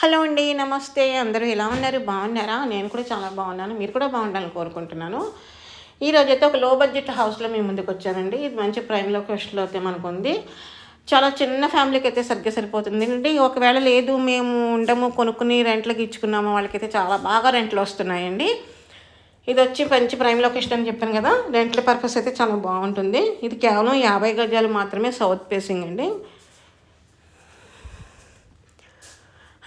Hello అండి నమస్తే. అందరూ ఎలా ఉన్నారు? బాగున్నారా? నేను కూడా చాలా బాగున్నాను. మీరు కూడా బాగుండాలని కోరుకుంటున్నాను. ఈరోజు అయితే ఒక లో బడ్జెట్ హౌస్లో మేము ముందుకు వచ్చానండి. ఇది మంచి ప్రైమ్ లొకేషన్లో అయితే మనకు ఉంది. చాలా చిన్న ఫ్యామిలీకి అయితే సరిగ్గా సరిపోతుంది ఎందుకంటే ఒకవేళ లేదు మేము ఉండము కొనుక్కుని రెంట్లకి ఇచ్చుకున్నాము వాళ్ళకైతే చాలా బాగా రెంట్లు వస్తున్నాయండి. ఇది వచ్చి మంచి ప్రైమ్ లొకేషన్ అని చెప్పాను కదా. రెంట్ల పర్పస్ అయితే చాలా బాగుంటుంది. ఇది కేవలం యాభై గజాలు మాత్రమే సౌత్ ఫేసింగ్ అండి.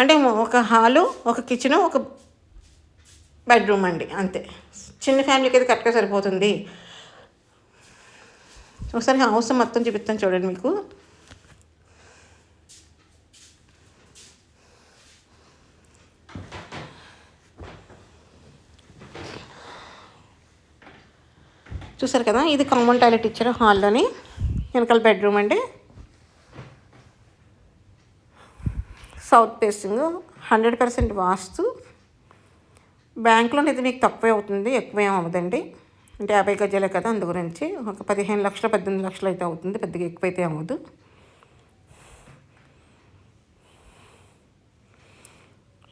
అంటే ఒక హాలు ఒక కిచెను ఒక బెడ్రూమ్ అండి అంతే. చిన్న ఫ్యామిలీకి అయితే కరెక్ట్గా సరిపోతుంది. ఒకసారి హౌస్ మొత్తం చూపిస్తాను చూడండి మీకు. చూసారు కదా ఇది కామన్ టాయిలెట్ ఇచ్చారు హాల్లోని వెనకాల బెడ్రూమ్ అండి. South facing hundred percent vastu. బ్యాంకులో అయితే మీకు తక్కువే అవుతుంది ఎక్కువ ఏం అవ్వదండి. అంటే యాభై గజాలే కదా అందు గురించి. ఒక పదిహేను లక్షల పద్దెనిమిది లక్షలు అయితే అవుతుంది పెద్దగా ఎక్కువైతే అవ్వదు.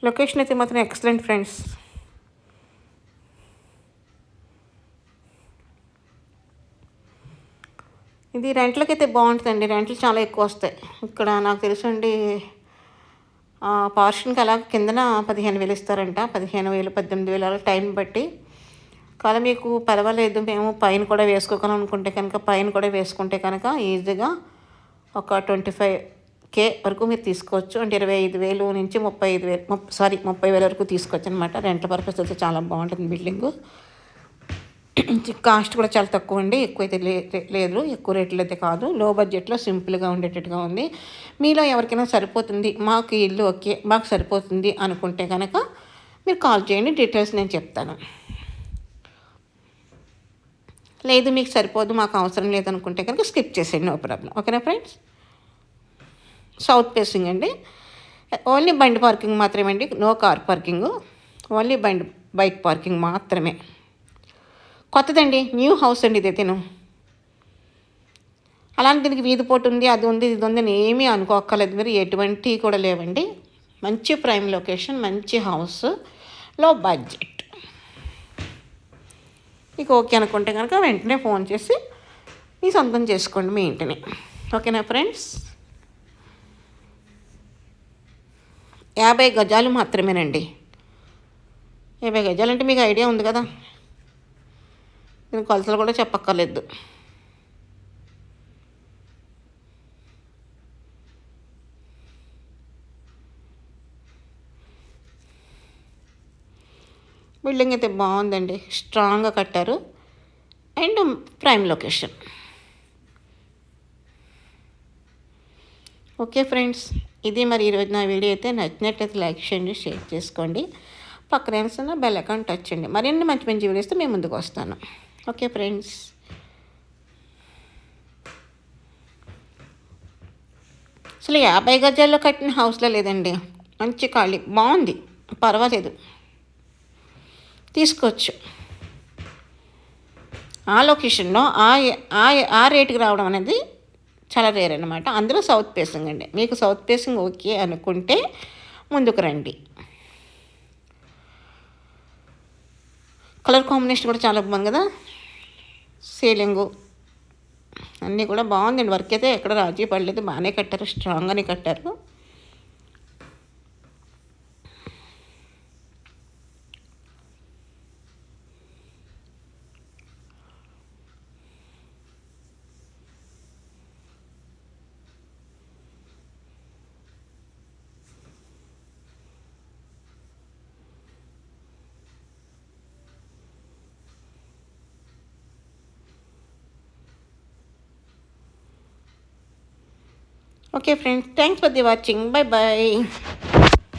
లొకేషన్ అయితే మాత్రం ఎక్సలెంట్ ఫ్రెండ్స్. ఇది రెంట్లకైతే అయితే బాగుంటుందండి. రెంట్లు చాలా ఎక్కువ వస్తాయి. ఇక్కడ నాకు తెలుసండి పార్షన్కి అలా కిందన పదిహేను వేలు ఇస్తారంట. పదిహేను వేలు పద్దెనిమిది వేలు అలా టైం బట్టి. కానీ మీకు పర్వాలేదు మేము పైన కూడా వేసుకోగలం అనుకుంటే కనుక పైన కూడా వేసుకుంటే కనుక ఈజీగా ఒక ట్వంటీ ఫైవ్ కే వరకు మీరు తీసుకోవచ్చు. అంటే ఇరవై ఐదు వేలు నుంచి ముప్పై ఐదు వేలు సారీ ముప్పై వేల వరకు తీసుకోవచ్చు అనమాట రెంట్ల పర్పస్ అయితే చాలా బాగుంటుంది బిల్డింగు. కాస్ట్ కూడా చాలా తక్కువ అండి. ఎక్కువైతే లేదు. ఎక్కువ రేట్లు అయితే కాదు. లో బడ్జెట్లో సింపుల్గా ఉండేటట్టుగా ఉంది. మీలో ఎవరికైనా సరిపోతుంది మాకు ఇల్లు ఓకే మాకు సరిపోతుంది అనుకుంటే కనుక మీరు కాల్ చేయండి. డీటెయిల్స్ నేను చెప్తాను. లేదు మీకు సరిపోదు మాకు అవసరం లేదనుకుంటే కనుక స్కిప్ చేసేయండి. No problem. ఓకేనా ఫ్రెండ్స్? సౌత్ ఫేసింగ్ అండి. ఓన్లీ బండి పార్కింగ్ మాత్రమే అండి. No car parking. ఓన్లీ బండి బైక్ పార్కింగ్ మాత్రమే. కొత్తదండి. న్యూ హౌస్ అండి ఇది తిను. అలాంటి దీనికి వీధి పోటు ఉంది అది ఉంది ఇది ఉంది అని ఏమీ అనుకోక్కర్లేదు. మీరు ఎటువంటి కూడా లేవండి. మంచి ప్రైమ్ లొకేషన్ మంచి హౌస్లో బడ్జెట్. మీకు ఓకే అనుకుంటే కనుక వెంటనే ఫోన్ చేసి మీ సొంతం చేసుకోండి మీ ఇంటిని. ఓకేనా ఫ్రెండ్స్? యాభై గజాలు మాత్రమేనండి. యాభై గజాలు అంటే మీకు ఐడియా ఉంది కదా? నేను కొలతలు కూడా చెప్పక్కర్లేదు. బిల్డింగ్ అయితే బాగుందండి. స్ట్రాంగ్గా కట్టారు. And prime location. Okay friends ఇది మరి ఈరోజు నా వీడియో అయితే నచ్చినట్లయితే లైక్ చేయండి షేర్ చేసుకోండి. పక్కన ఉన్న బెల్ అకౌంట్ టచ్ చేయండి. మరిన్ని మంచి మంచి వీడియోస్తో మేము ముందుకు వస్తాను. Okay friends. అసలు యాభై గజాల్లో కట్టిన హౌస్లో లేదండి. మంచి ఖాళీ బాగుంది. పర్వాలేదు. తీసుకోవచ్చు. ఆ లొకేషన్లో ఆ ఆ రేటుకి రావడం అనేది చాలా రేర్ అనమాట అందులో సౌత్ ఫేసింగ్ అండి. మీకు సౌత్ ఫేసింగ్ ఓకే అనుకుంటే ముందుకు రండి. కలర్ కాంబినేషన్ కూడా చాలా బాగుంది కదా? సీలింగు. అన్నీ కూడా బాగుందండి. వర్క్ అయితే ఎక్కడ రాజీ పడలేదు. బాగానే కట్టారు. స్ట్రాంగ్గానే కట్టారు. Okay, friends. Thanks for the watching. Bye-bye.